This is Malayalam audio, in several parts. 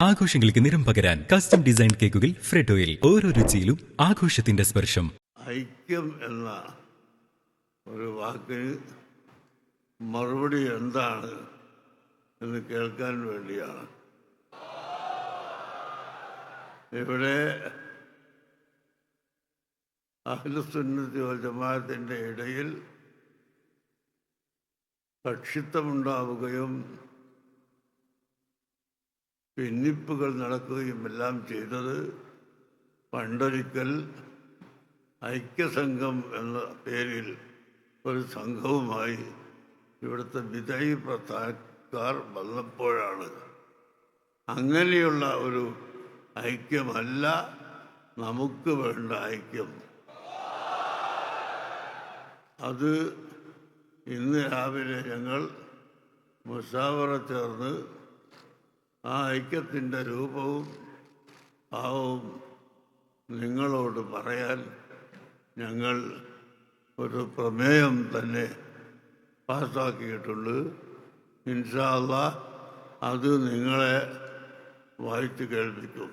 ആഘോഷങ്ങൾക്ക് നിറം പകരാൻ കസ്റ്റം ഡിസൈൻ കേക്കുകൾ ഫ്രെഡോയിൽ ഓരോ രുചിയിലും ആഘോഷത്തിന്റെ സ്പർശം. ഐക്യം എന്ന ഒരു വാക്കിന് മറുപടി എന്താണ് എന്ന് കേൾക്കാൻ വേണ്ടിയാണ്. ഇവിടെ ജമാഅത്തിന്റെ ഇടയിൽ കക്ഷിത്വമുണ്ടാവുകയും ഭിന്നിപ്പുകൾ നടക്കുകയും എല്ലാം ചെയ്തത് പണ്ടൊരിക്കൽ ഐക്യസംഘം എന്ന പേരിൽ ഒരു സംഘവുമായി ഇവിടുത്തെ വിജയ് പ്രസ്ഥാനക്കാർ വന്നപ്പോഴാണ്. അങ്ങനെയുള്ള ഒരു ഐക്യമല്ല നമുക്ക് വേണ്ട ഐക്യം. അത് ഇന്ന് രാവിലെ ഞങ്ങൾ മുസാവറ ചേർന്ന് ആ ഐക്യത്തിന്റെ രൂപവും ഭാവവും നിങ്ങളോട് പറയാൻ ഞങ്ങൾ ഒരു പ്രമേയം തന്നെ പാസ്സാക്കിയിട്ടുണ്ട്. ഇൻഷാല്ല അത് നിങ്ങളെ വായിച്ചു കേൾപ്പിക്കും.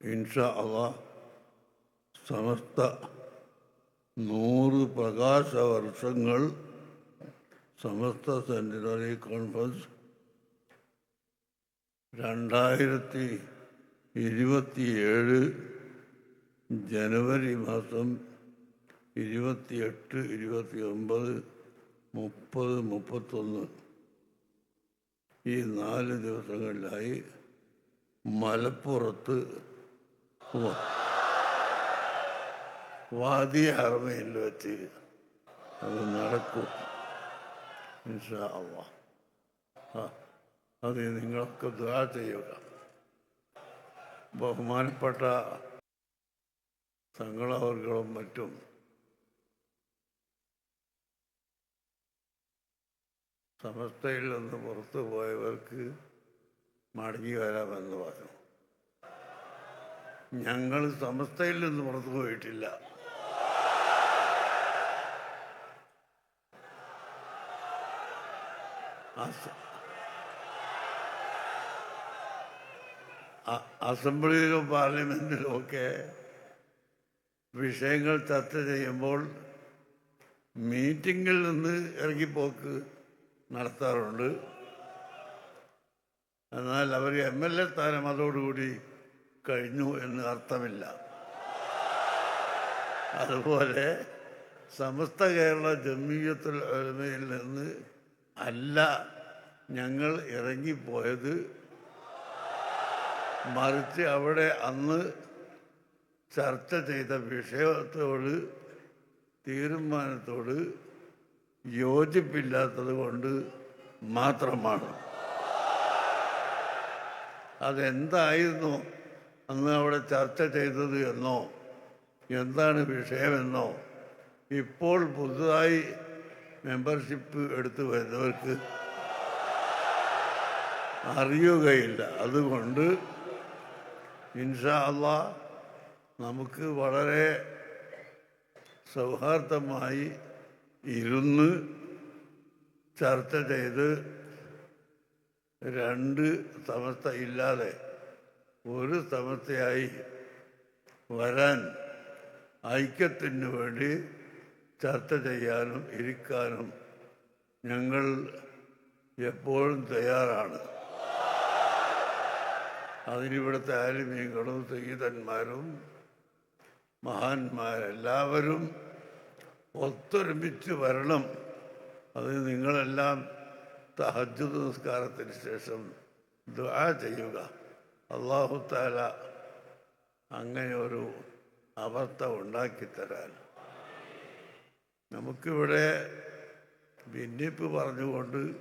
ഇൻഷാ അള്ളാ സമസ്ത നൂറ് പ്രകാശ വർഷങ്ങൾ സമസ്ത സെന്റിനറി കോൺഫറൻസ് രണ്ടായിരത്തി ഇരുപത്തിയേഴ് ജനുവരി മാസം ഇരുപത്തിയെട്ട് ഇരുപത്തി ഒമ്പത് മുപ്പത് മുപ്പത്തൊന്ന്. ഈ നാല് ദിവസങ്ങളിലായി മലപ്പുറത്ത് വാദി ഹർമയിൽ വെച്ച് അത് നടക്കും. ഇൻഷാ അള്ളാഹ് ആ. അത് നിങ്ങളൊക്കെ ദ്വാ ചെയ്യുക. ബഹുമാനപ്പെട്ട തങ്ങളവർകളും മറ്റും. സമസ്തയിൽ നിന്ന് പുറത്തു പോയവർക്ക് മടങ്ങി വരാമെന്ന് പറഞ്ഞു. ഞങ്ങൾ സമസ്തയിൽ നിന്ന് പുറത്തു പോയിട്ടില്ല. അസ- അസംബ്ലിയിലും പാർലമെന്റിലും ഒക്കെ വിഷയങ്ങൾ ചർച്ച ചെയ്യുമ്പോൾ മീറ്റിങ്ങിൽ നിന്ന് ഇറങ്ങിപ്പോക്ക് നടത്താറുണ്ട്. എന്നാൽ അവർ എം എൽ എ സ്ഥാനം അതോടുകൂടി കഴിഞ്ഞു എന്ന് അർത്ഥമില്ല. അതുപോലെ സമസ്ത കേരള ജമീയത്തുൽ ഉലമയിൽ നിന്ന് അല്ല ഞങ്ങൾ ഇറങ്ങിപ്പോയത് മറിച്ച് അവിടെ അന്ന് ചർച്ച ചെയ്ത വിഷയത്തോട് തീരുമാനത്തോട് യോജിപ്പില്ലാത്തത് കൊണ്ട് മാത്രമാണ്. അതെന്തായിരുന്നു അന്ന് അവിടെ ചർച്ച ചെയ്തത് എന്നോ എന്താണ് വിഷയമെന്നോ ഇപ്പോൾ പുതുതായി മെമ്പർഷിപ്പ് എടുത്തു വരുന്നവർക്ക് അറിയുകയില്ല. അതുകൊണ്ട് ഇൻഷാ നമുക്ക് വളരെ സൗഹാർദ്ദമായി ഇരുന്ന് ചർച്ച ചെയ്ത് രണ്ട് സമസ്ത ഇല്ലാതെ ഒരു സമസ്തയായി വരാൻ ഐക്യത്തിന് വേണ്ടി ചർച്ച ചെയ്യാനും ഇരിക്കാനും ഞങ്ങൾ എപ്പോഴും തയ്യാറാണ്. അതിനിവിടുത്തെ ആലിമീങ്ങളും സീതന്മാരും മഹാന്മാരെല്ലാവരും ഒത്തൊരുമിച്ച് വരണം. അത് നിങ്ങളെല്ലാം തഹജ്ജുദ് നിസ്കാരത്തിന് ശേഷം ദുആ ചെയ്യുക. അള്ളാഹു താല അങ്ങനെ ഒരു അവസ്ഥ ഉണ്ടാക്കിത്തരാൻ. നമുക്കിവിടെ ഭിന്നിപ്പ് പറഞ്ഞുകൊണ്ട്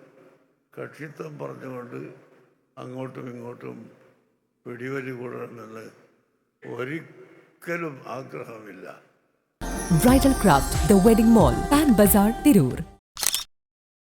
കക്ഷിത്വം പറഞ്ഞുകൊണ്ട് അങ്ങോട്ടും ഇങ്ങോട്ടും പിടിവലി കൂടണമെന്ന് ഒരിക്കലും ആഗ്രഹമില്ല Bridal Craft, The Wedding Mall, Pan Bazaar, Tirur.